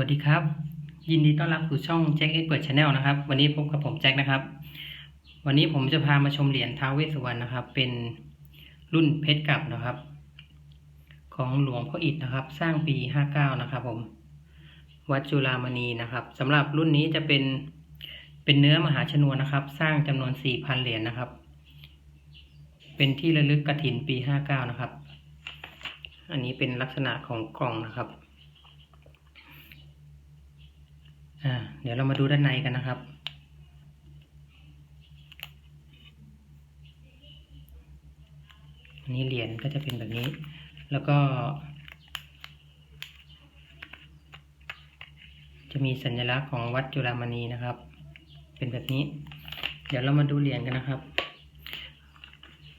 วัสดีครับ ยินดีต้อนรับสู่ช่องแจ็คเอ็กเปิดชาแนลนะครับ วันนี้พบกับผมแจ็คนะครับ วันนี้ผมจะพามาชมเหรียญท้าวเวสสุวรรณนะครับ เป็นรุ่นเพชรกลับนะครับ ของหลวงพ่ออิฐนะครับ สร้างปี59นะครับ ผม วัดจุฬามณีนะครับสำหรับรุ่นนี้จะเป็นเป็นเนื้อมหาชนวนนะครับ สร้างจำนวน4,000เหรียญนะครับ เป็นที่ระลึกกระถินปี59นะครับ อันนี้เป็นลักษณะของกล่องนะครับ อ่า เดี๋ยวเรามาดูด้านในกันนะครับ อันนี้เหรียญก็จะเป็นแบบนี้ แล้วก็ จะมีสัญลักษณ์ของวัดจุฬามณีนะครับ เป็นแบบนี้ เดี๋ยวเรามาดูเหรียญกันนะครับ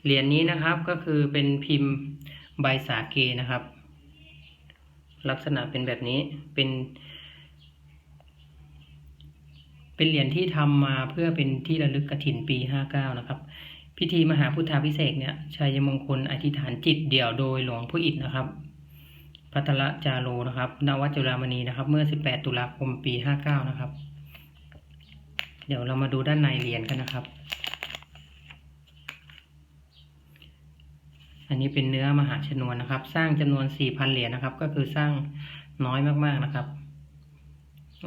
เหรียญนี้นะครับก็คือเป็นพิมพ์ใบสาเกนะครับ ลักษณะเป็นแบบนี้ เป็น เป็นเหรียญที่ทำมาเพื่อเป็นที่ระลึกกฐินปี 59 นะครับ พิธีมหาพุทธาพิเศษเนี่ยชัยมงคลอธิษฐานจิตเดี่ยวโดยหลวงพ่ออิฐนะครับพัทรจาโรนะครับนวัจุฬามณีนะครับ เมื่อ 18 ตุลาคมปี 59 นะครับ เดี๋ยวเรามาดูด้านในเหรียญกันนะครับ อันนี้เป็นเนื้อมหาชนวนนะครับ สร้างจำนวน 4,000 เหรียญนะครับ ก็คือสร้างน้อยมากๆนะครับ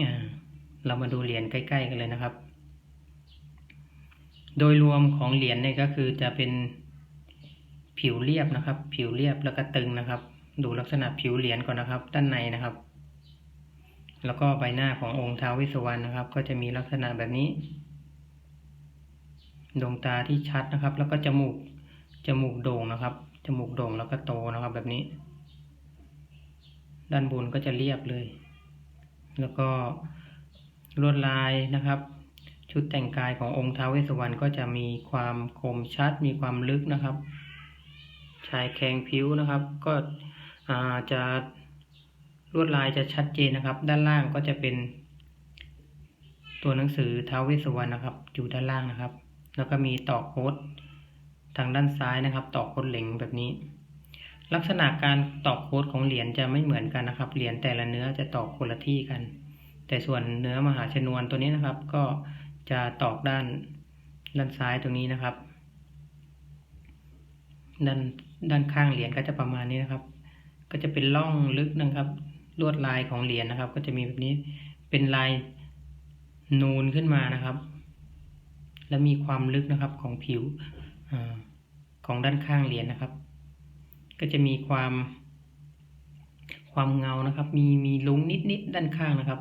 อ่า เรามาดูเหรียญใกล้ๆกันเลยนะครับ โดยรวมของเหรียญเนี่ยก็คือจะเป็นผิวเรียบนะครับ ผิวเรียบแล้วก็ตึงนะครับ ดูลักษณะผิวเหรียญก่อนนะครับ ด้านในนะครับ แล้วก็ใบหน้าขององค์ท้าววสสุวรรณนะครับ ก็จะมีลักษณะแบบนี้ ดวงตาที่ชัดนะครับ แล้วก็จมูกจมูกโด่งนะครับ จมูกโด่งแล้วก็โตนะครับ แบบนี้ ด้านบนก็จะเรียบเลย แล้วก็ ลวดลายนะครับ ชุดแต่งกายขององค์ท้าวเวสสุวรรณก็จะมีความคมชัด มีความลึกนะครับ ชายแข็งผิวนะครับ ก็จะลวดลายจะชัดเจนนะครับ ด้านล่างก็จะเป็น ตัวหนังสือท้าวเวสสุวรรณนะครับ อยู่ด้านล่างนะครับ แล้วก็มีตอกโค้ดทางด้านซ้ายนะครับ ตอกโค้ดเหล็งแบบนี้ ลักษณะการตอกโค้ดของเหรียญจะไม่เหมือนกันนะครับ เหรียญแต่ละเนื้อจะตอกคนละที่กัน แต่ส่วนเนื้อมหาชนวนตัวนี้นะครับ ก็จะตอกด้านด้านซ้ายตรงนี้นะครับ ด้านด้านข้างเหรียญก็จะประมาณนี้นะครับ ก็จะเป็นร่องลึกนะครับ ลวดลายของเหรียญนะครับ ก็จะมีแบบนี้เป็นลายนูนขึ้นมานะครับ และมีความลึกนะครับของผิวอของด้านข้างเหรียญนะครับ ก็จะมีความความเงานะครับ มีมีลุ้งนิดๆด้านข้างนะครับ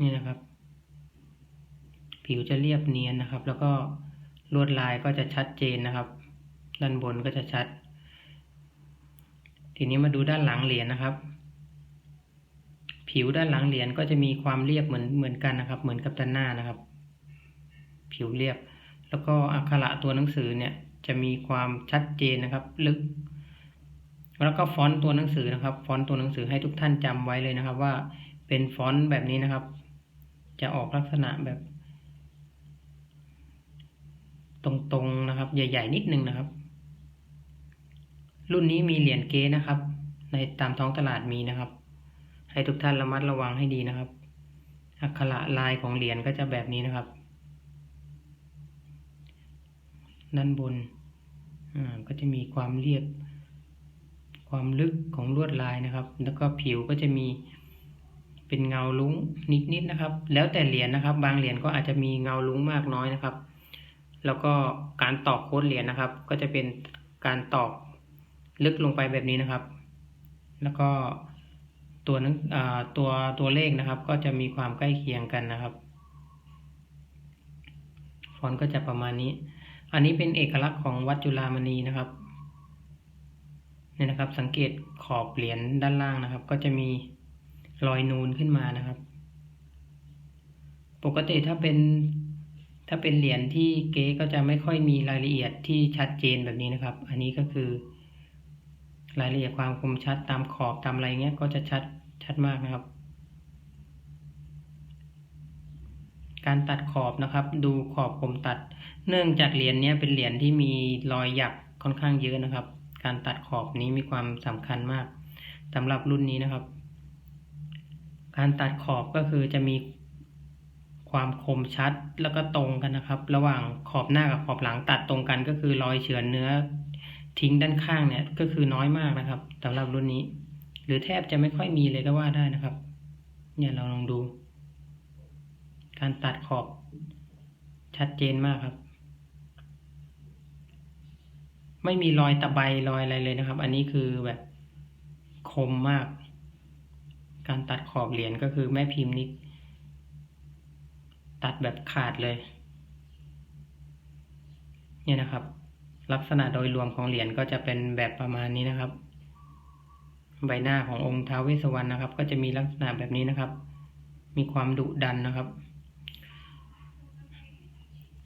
นี่นะครับ ผิวจะเรียบเนียนนะครับ แล้วก็ลวดลายก็จะชัดเจนนะครับ ด้านบนก็จะชัด ทีนี้มาดูด้านหลังเหรียญนะครับ ผิวด้านหลังเหรียญก็จะมีความเรียบเหมือนเหมือนกันนะครับ เหมือนกับด้านหน้านะครับ ผิวเรียบ แล้วก็อักขระตัวหนังสือเนี่ย จะมีความชัดเจนนะครับ ลึก แล้วก็ฟอนต์ตัวหนังสือนะครับ ฟอนต์ตัวหนังสือให้ทุกท่านจำไว้เลยนะครับ ว่าเป็นฟอนต์แบบนี้นะครับ จะออกลักษณะแบบ ตรงๆนะครับ ใหญ่ ๆ นิดนึงนะครับ รุ่นนี้มีเหรียญเก๊นะครับ ในตามท้องตลาดมีนะครับ ให้ทุกท่านระมัดระวังให้ดีนะครับ อักขระลายของเหรียญก็จะแบบนี้นะครับ ด้านบนอ่าก็จะมีความเรียบความลึกของลวดลายนะครับ แล้วก็ผิวก็จะมี เป็นเงาลุ้งนิดๆนะครับ แล้วแต่เหรียญนะครับ บางเหรียญก็อาจจะมีเงาลุ้งมากน้อยนะครับ แล้วก็การตอกโค้ดเหรียญนะครับ ก็จะเป็นการตอกลึกลงไปแบบนี้นะครับ แล้วก็ตัวนั้นตัวตัวเลขนะครับ ก็จะมีความใกล้เคียงกันนะครับ ฟอนต์ก็จะประมาณนี้ อันนี้เป็นเอกลักษณ์ของวัดจุฬามณีนะครับเนี่ยนะครับ สังเกตขอบเหรียญด้านล่างนะครับ ก็จะมี รอยนูนขึ้นมานะครับ ปกติถ้าเป็นถ้าเป็นเหรียญที่เก๊ก็จะไม่ค่อยมีรายละเอียดที่ชัดเจนแบบนี้นะครับ อันนี้ก็คือ รายละเอียดความคมชัดตามขอบตามอะไรเงี้ยก็จะชัดชัดมากนะครับ การตัดขอบนะครับ ดูขอบผมตัด เนื่องจากเหรียญนี้เป็นเหรียญที่มีรอยหยักค่อนข้างเยอะนะครับ การตัดขอบนี้มีความสำคัญมากสำหรับรุ่นนี้นะครับ การตัดขอบก็คือจะมีความคมชัดแล้วก็ตรงกันนะครับ ระหว่างขอบหน้ากับขอบหลังตัดตรงกันก็คือรอยเฉือนเนื้อทิ้งด้านข้างเนี่ยก็คือน้อยมากนะครับสำหรับรุ่นนี้ หรือแทบจะไม่ค่อยมีเลยก็ว่าได้นะครับ เนี่ยเราลองดู การตัดขอบชัดเจนมากครับ ไม่มีรอยตะไบรอยอะไรเลยนะครับ อันนี้คือแบบคมมาก การตัดขอบเหรียญก็คือแม่พิมพ์นี่ตัดแบบขาดเลย เนี่ยนะครับ ลักษณะโดยรวมของเหรียญก็จะเป็นแบบประมาณนี้นะครับ ใบหน้าขององค์ท้าวเวสสวรรณนะครับ ก็จะมีลักษณะแบบนี้นะครับ มีความดุดันนะครับ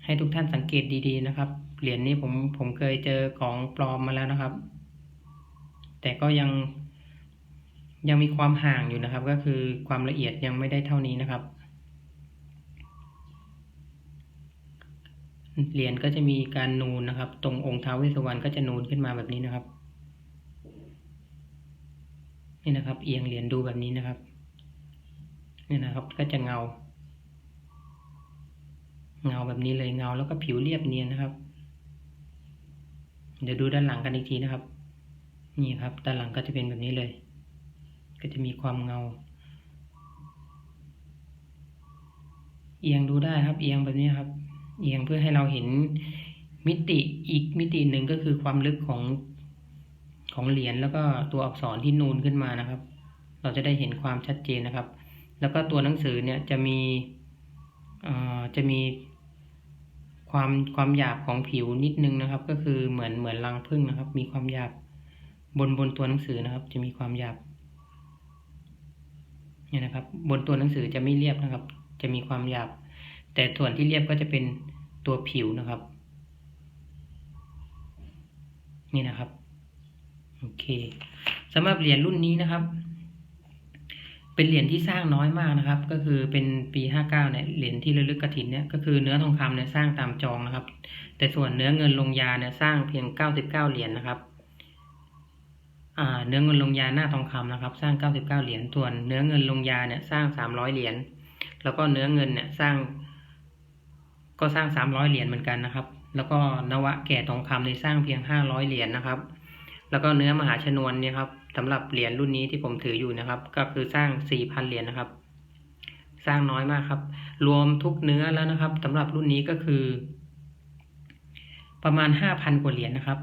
ให้ทุกท่านสังเกตดีๆนะครับ เหรียญนี้ผมผมเคยเจอของปลอมมาแล้วนะครับ แต่ก็ยัง ยังมีความห่างอยู่นะครับ ก็คือความละเอียดยังไม่ได้เท่านี้นะครับ เหรียญก็จะมีการนูนนะครับ ตรงองค์ท้าวเวสสวรรณก็จะนูนขึ้นมาแบบนี้นะครับ นี่นะครับ เอียงเหรียญดูแบบนี้นะครับนี่นะครับ ก็จะเงา เงาแบบนี้เลยเงาแล้วก็ผิวเรียบเนียนนะครับ เดี๋ยวดูด้านหลังกันอีกทีนะครับ นี่ครับ ด้านหลังก็จะเป็นแบบนี้เลย ก็จะมีความเงา เอียงดูได้ครับ เอียงแบบนี้ครับ เอียงเพื่อให้เราเห็นมิติอีกมิติหนึ่งก็คือความลึกของของเหรียญแล้วก็ตัวอักษรที่นูนขึ้นมานะครับ เราจะได้เห็นความชัดเจนนะครับ แล้วก็ตัวหนังสือเนี่ยจะมีจะมีความความหยาบของผิวนิดนึงนะครับ ก็คือเหมือนเหมือนรังผึ้งนะครับ มีความหยาบบนบนตัวหนังสือนะครับ จะมีความหยาบ นี่นะครับ บนตัวหนังสือจะไม่เรียบนะครับ จะมีความหยาบ แต่ส่วนที่เรียบก็จะเป็นตัวผิวนะครับ นี่นะครับโอเคสำหรับเหรียญรุ่นนี้นะครับ เป็นเหรียญที่สร้างน้อยมากนะครับ ก็คือเป็นปีห้าเก้าเนี่ยเหรียญที่ระลึกกระถินเนี่ยก็คือเนื้อทองคำเนี่ยสร้างตามจองนะครับ แต่ส่วนเนื้อเงินลงยาเนี่ยสร้างเพียงเก้าสิบเก้าเหรียญนะครับ เนื้อเงินลงยาหน้าทองคำนะครับ สร้างเก้าสิบเก้าเหรียญส่วนเนื้อเงินลงยาเนี่ยสร้างสามร้อยเหรียญแล้วก็เนื้อเงินเนี่ยสร้าง ก็สร้างสามร้อยเหรียญเหมือนกันนะครับ แล้วก็นวะแก่ทองคำในสร้างเพียงห้าร้อยเหรียญนะครับ แล้วก็เนื้อมหาชนวนเนี่ยครับสำหรับเหรียญรุ่นนี้ที่ผมถืออยู่นะครับ ก็คือสร้างสี่พันเหรียญนะครับ สร้างน้อยมากครับ รวมทุกเนื้อแล้วนะครับสำหรับรุ่นนี้ก็คือ ประมาณห้าพันกว่าเหรียญนะครับ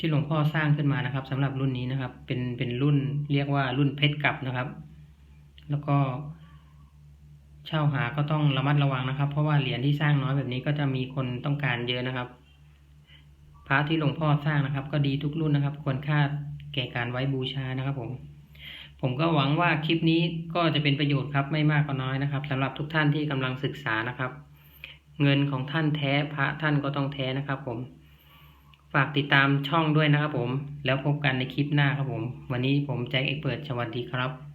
ที่หลวงพ่อสร้างขึ้นมานะครับสำหรับรุ่นนี้นะครับ เป็นเป็นรุ่นเรียกว่ารุ่นเพชรกลับนะครับ แล้วก็เช่าหาก็ต้องระมัดระวังนะครับ เพราะว่าเหรียญที่สร้างน้อยแบบนี้ก็จะมีคนต้องการเยอะนะครับพระที่หลวงพ่อสร้างนะครับ ก็ดีทุกรุ่นนะครับ ควรค่าแก่การไว้บูชานะครับ ผม ผมก็หวังว่าคลิปนี้ก็จะเป็นประโยชน์ครับ ไม่มากก็น้อยนะครับสำหรับทุกท่านที่กำลังศึกษานะครับ เงินของท่านแท้พระท่านก็ต้องแท้นะครับ ผม ฝากติดตามช่องด้วยนะครับผม แล้วพบกันในคลิปหน้าครับผม วันนี้ผมแจ็คเอกเปิดสวัสดีครับ